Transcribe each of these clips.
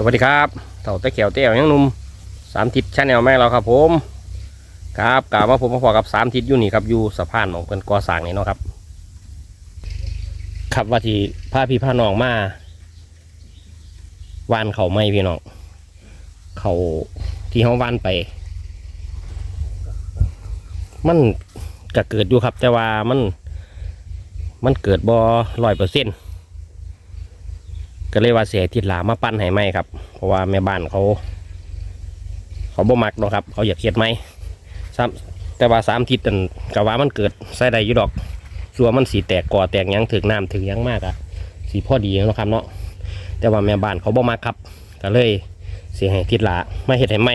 สวัสดีครับเต่าตะเขียวเตี้ยวยังนุ่มสามทิศชาแนลแม่เราครับ ผมครับกล่าวว่าผมมาพอกับสามทิศอยู่นี่ครับอยู่สะพานของเพิ่นก่อสร้างนี่เนาะครับ ครับว่าที่พาพี่พาน้องมาวานเขาไม่พี่น้องเขาที่เขาวานไป มันก็เกิดอยู่ครับ แต่ว่ามัน มันเกิดบ่ร้อยเปอร์เซ็นต์ ก็เลยว่าเสียทิศหลามาปั้นให้ไหมครับ เพราะว่าแม่บ้านเขา เขาบ่มักเนาะครับ เขาอยากเฮ็ดไหมซ้ำแต่ว่าสามทิศนั่นก็ว่ามันเกิดใส่ได้อยู่ดอกสัวมันสีแตกก่อแตกยังถึงน้ำถึงยังมากอะสีพ่อดีเนาะครับเนาะแต่ว่าแม่บ้านเขาบ่มักครับ ก็เลยเสียให้ทิศหลามาเฮ็ดให้ไหม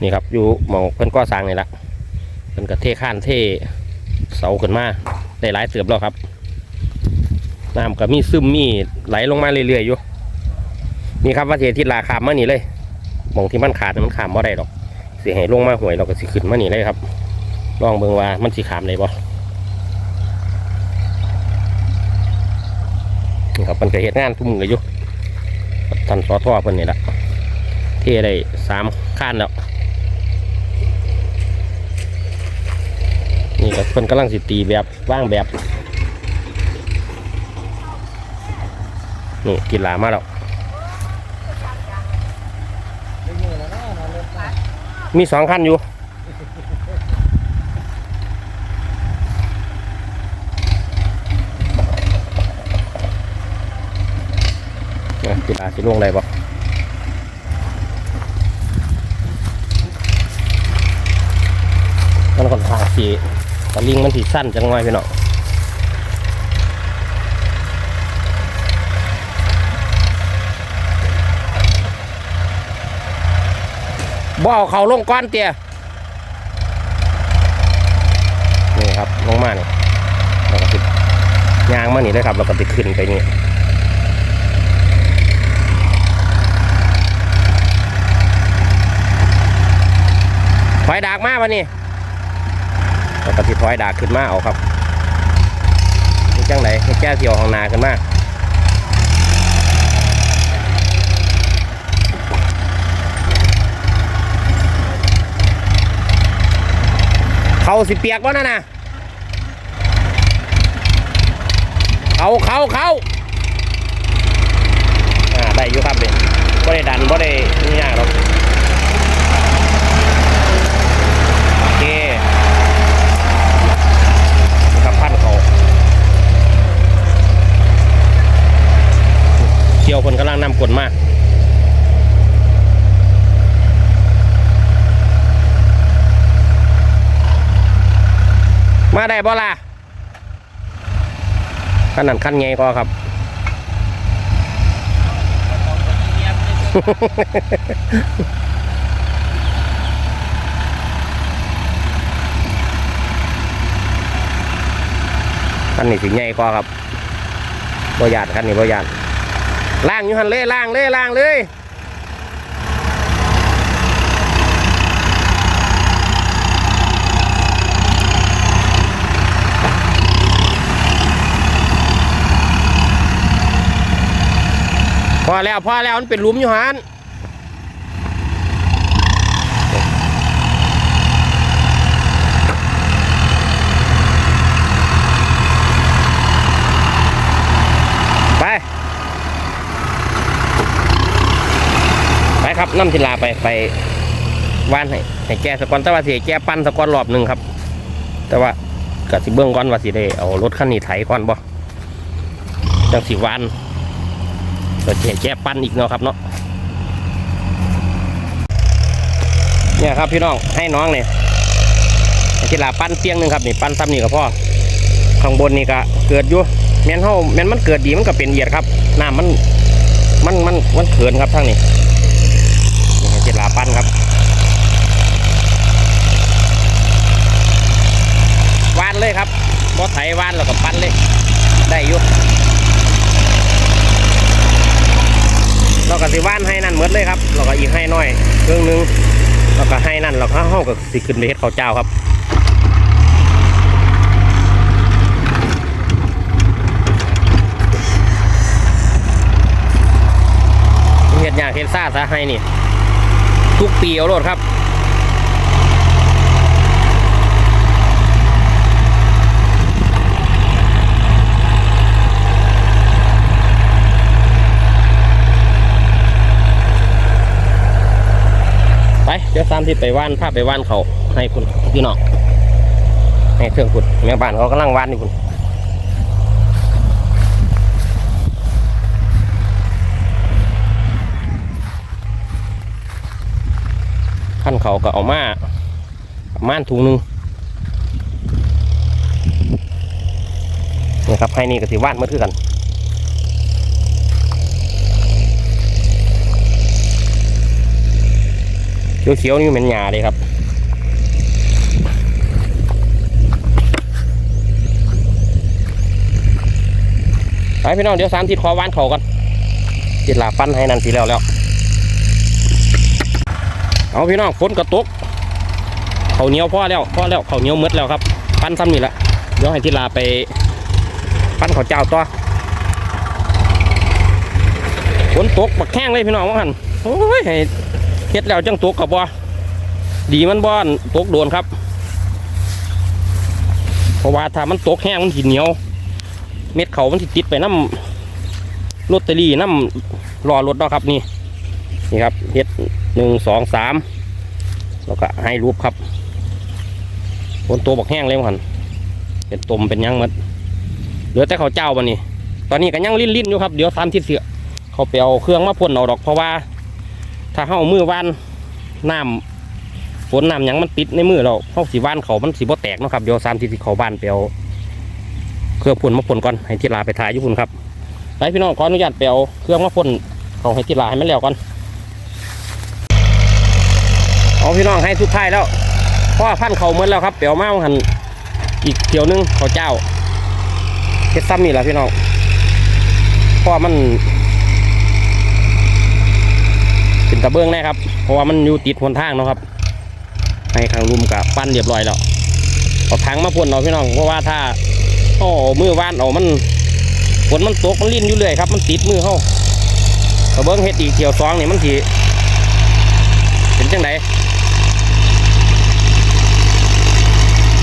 นี่ครับอยู่หมองเพิ่นก่อสร้างนี่ละเพิ่นก็เทข้านเทเสาขึ้นมาได้หลายเติบแล้วครับ น้ำก็มีซึมมีไหลลงมาเรื่อยๆอยู่นี่ครับว่าเททิศลาขามมานี่เลยมองที่มันขาดน่ะมันขามบ่ได้ดอกสิให้ลงมาห่วยเราก็สิขึ้นมานี่เลยครับลองเบิ่งว่ามันสิขามได้บ่นี่ครับมันก็เฮ็ดงานทุ่มกันอยู่ท่านสอท่อเพิ่นนี่ละเทได้สามข้านแล้วนี่ก็เพิ่นกำลังสิตีแบบว่างแบบ นี่กินหลามาแล้วมีสองขั้นอยู่เนี่ยกินหลาสิลงได้ปะมันค่อนขางสีตะลิงมันสีสั้นจังไงพี่น้อง บ่เอาเขาลงก้อนเตียนี่ครับลงมาเนี่ยเราก็ติดยางมานี่เลยครับเราก็ติดขึ้นไปนี่ถอยดากมาวันนี้เราก็ติดถอยดากขึ้นมาเอาครับนี่จังไหนแก้เสียวของนาขึ้นมา เขาสิเปียกวะนั่นน่ะเขาเขาเขาอ่าได้อยู่ครับเด็บ่ได้ดันบ่ได้นี่ยากหรอกโอเคครับพันเขาเกี่ยวคนกำลังนำกลมาก มาได้บ่ล่ะขั้นนั้นขั้นไงก็ครับขั้นนี้สิใหญ่ก็ครับบ่ยานขั้นนี้บ่ยานล่างอยู่หันเลยล่างเลยล่างเลย อแล้วพอแล้วมันเป็นหลุมอยู่หันไป ไปครับน้ำทิลาไปไปว่านให้ให้แกสกอนแต่ว่าสิให้แกปั้นสกอนรอบหนึ่งครับ แต่ว่ากะสิเบื้องก่อนว่าสิได้เอารถคันนี้ไถก่อนบ่จังสิวาน ก็แช่แช่ปั้นอีกเนาะครับเนาะเนี่ยครับพี่น้องให้น้องเนี่ยกีฬาปั้นเปียงหนึ่งครับนี่ปั้นซ้ำนี่กับพ่อข้างบนนี่ก็เกิดอยู่แม่นเฮาแม่นมันเกิดดีมันก็เป็นเหยียดครับน้ำมันมันมันมันเขินครับทั้งนี้นี่กีฬาปั้นครับวานเลยครับบ่ไถวานแล้วก็ปั้ สิว่านให้นั่นเมดเลยครับแล้วก็อีกให้น้อยเครื่องนึงแล้วก็ให้นั่นแล้วก็ห้องกับสิขึ้นไปเฮ็ดข้าวเจ้าครับเฮ็ดยางเฮ็ดซาซะให้นี่ ทุกปีเอาโลดครับ ไปเดี๋ยวสามที่ไปว่านภาพไปว่านเขาให้คุณพี่น้องให้เครื่องคุณแม่บ้านเขากำลังว่านอยู่คุณขั้นเขาก็เอามาประม่านถุงหนึงนี่ครับให้นี่ก็สิว่านเมื่อคือกัน เขียวๆนี่เป็นหญ้าเลยครับไปพี่น้องเดี๋ยวสามทิศขอว่านเขากันติดลาปั้นให้นันทีแล้วแล้ว เอาพี่น้องฝนกระตุกเขาเหนียวพ่อแล้วพ่อแล้วเขาเหนียวมืดแล้วครับ ปั้นซ้ำนี่แหละเดี๋ยวให้ทิลาไป ปั้นข้าเจ้าต่อฝนตกบักแข้งเลยพี่น้องว่าหันโอ้ยให้ เฮ็ดแล้วจังตกกับบ่ดีมันบ่อนตกโดนครับเพราะว่าถ้ามันตกแห้งมันสิเหนียว เม็ดเขามันสิติดไปน้ำลอตเตอรี่น้ำรอรถเนาะครับนี่นี่ครับเฮ็ดหนึ่งสองสามแล้วก็ให้รูปครับบนตัวบักแห้งเลยมันเป็นตุ่มเป็นยังมัดเหลือแต่เขาเจ้าวันนี้ ตอนนี้ก็ยังลิ้นลิ้นๆอยู่ครับเดี๋ยวตามที่เสือเขาไปเอาเครื่องมาพ่นเอาดอกเพราะว่า ถ้าเขาเอามือวานน้ำฝนน้ำหยังมันติดในมือเราเขาสีวานเขามันสีบ่แตกเนาะครับเดี๋ยวสามที่เขาบ้านไปเอาเครื่องพ่นมาพ่นก่อนให้ทิลาไปถ่ายญี่ปุ่นครับไปพี่น้องขออนุญาตไปเอาเครื่องมาพ่นเขาให้ทิลาให้มันแล้วก่อนเอาพี่น้องให้สุดท้ายแล้วเพราะว่าพันเขาเมื่อแล้วครับเปียวมาหันอีกเที่ยวนึงเขาเจ้าเฮ็ดซ้ำนี่แหละพี่น้องเพราะว่ามัน เป็นตะเบื้องแน่ครับ เพราะว่ามันอยู่ติดหนทางเนาะครับ ให้ข้างรุมกับปั้นเรียบร้อยแล้วเอาถังมาพ่นเอาพี่น้องเพราะว่าถ้าโอ้มือว่านเอามันฝนมันตกมันลิ้นอยู่เรื่อยครับ มันติดมือเขากระเบื้องเฮ็ดอีกเที่ยวสองนี่มันทีเป็นจังได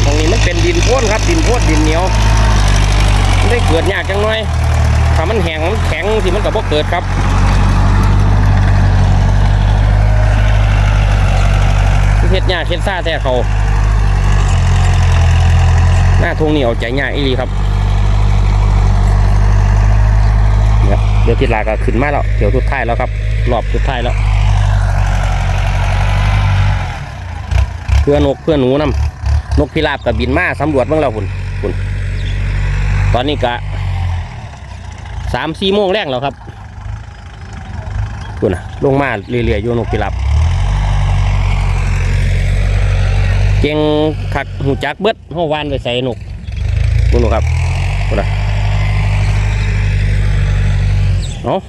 ตรงนี้มันเป็นดินพ้นครับ ดินพ้นดินเหนียวมันได้เกิดยากจังหน่อยถ้ามันแห้งมันแข็งสิมันกับพวกเกิดครับ เฮ็ดยากเฮ็ดซ่าแท้เขาหน้าทงนี่เอาใจง่ายอีหลีครับเนี่ยเดี๋ยวทิศลาก็ขึ้นมาแล้วเดี๋ยวทุดท้ายแล้วครับรอบทุดท้ายแล้ว เพื่อนกเพื่อนหนูนำนกพิราบกับบินมาสำรวจเบ้างแล้วคุณคุณตอนนี้กะสามสี่โมงแรกแล้วครับคุณนะลงมาเรื่อยๆอยู่นกพิราบ เก่งขักหูจักเบิดห้าวานไปใส่นกคุณนครับคุณนะเนาะ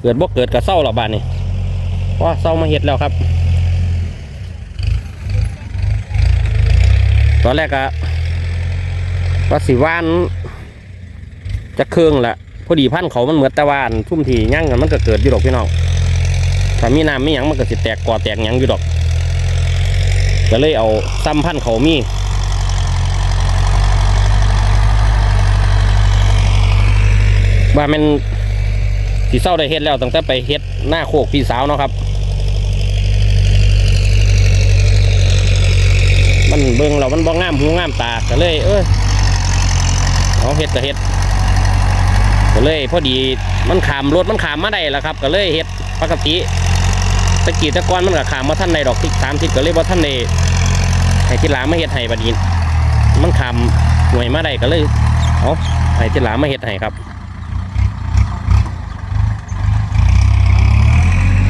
เกิดบ่เกิดกับเศร้าหรอบ้านนี่ว่าเศร้ามาเห็ดแล้วครับ ตอนแรกอะว่าสิว่านจะเครื่องแหละพอดีพันเขามันเหมือนตะวันทุ่มทียั่งกันมันก็เกิดอยู่ดอกพี่น้องถ้ามีน้ำมีหยังมันก็สิแตกก่อแตกยังอยู่ดอก ก็เลยเอาซ้ำพันธ์เขามีว่ามันสีเศร้าได้เฮ็ดแล้วตั้งแต่ไปเฮ็ดหน้าโคกพี่สาวเนาะครับ มันเบิ่งเรามันบ่งามหูงามตาก็เลย เออเอาเฮ็ดก็เฮ็ดก็เลย พอดีมันขามรถมันขามมาได้แล้วครับ ก็เลยเฮ็ดปกติ ตะกี้ตะกอนมันก็ขามมาท่านในดอกทิศสามทิศก็เลยว่าท่านในให้ทิศหลามาเฮ็ดให้บัดนี้มันขามหน่วยมาได้ก็เลยเอาให้ทิศหลามาเฮ็ดให้ครับ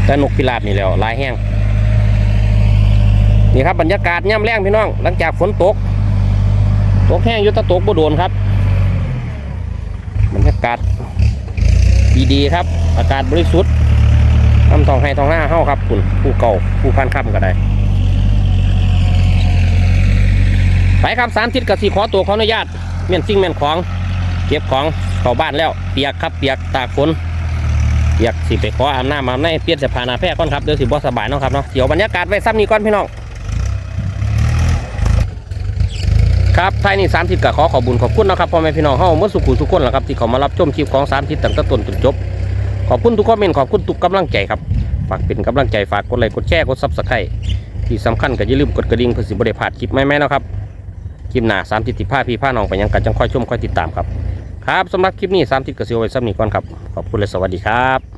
แต่นกพิราบนี่แล้วลายแห้งนี่ครับบรรยากาศย่ำแรงพี่น้อง หลังจากฝนตก ตกแห้งอยุตะตกบ่โดนครับบรรยากาศดีๆครับ อากาศบริสุทธิ์ ทำทองให้ทองหน้าเฮ้าครับคุณผู้เก่าผู้พันค่ำก็ได้ไปครับสามทิศกับสีขอตัวขออนุญาตเมียนซิ่งเมียนของเก็บของเข้าบ้านแล้ว เปียกครับเปียกตากฝนอยกสิไปขออาบน้ำอาบในเปียนเสพานาแพร่ก่อนครับเดี๋ยวสิบ่สบายเนาะครับเนาะเดี๋ยวบรรยากาศไว้ซ้ำนี้ก่อนพี่น้องครับท้ายนี้สามทิศก็ขอขอบุญขอบคุณนะครับพ่อแม่พี่น้องเฮาเมื่อสุขุสุขคนแหละครับที่เขามารับชมคลิปของสามทิศตั้งแต่ต้นจนจบ ขอบคุณทุกคอมเมนต์ขอบคุณทุกกำลังใจครับฝากเป็นกำลังใจฝากกดไลค์กดแชร์กดซับสไครต์ที่สำคัญก็อย่าลืมกดกระดิ่งเพื่อสิบได้พลาดคลิปใหม่ๆนะครับคลิปหน้าสามติดติดผ้าพี่ผ้าน้องไปยังกันจังค่อยชมค่อยติดตามครับครับสำหรับคลิปนี้สามติดกระเอาไว้ซ้ำนี้ก่อนครับขอบคุณและสวัสดีครับ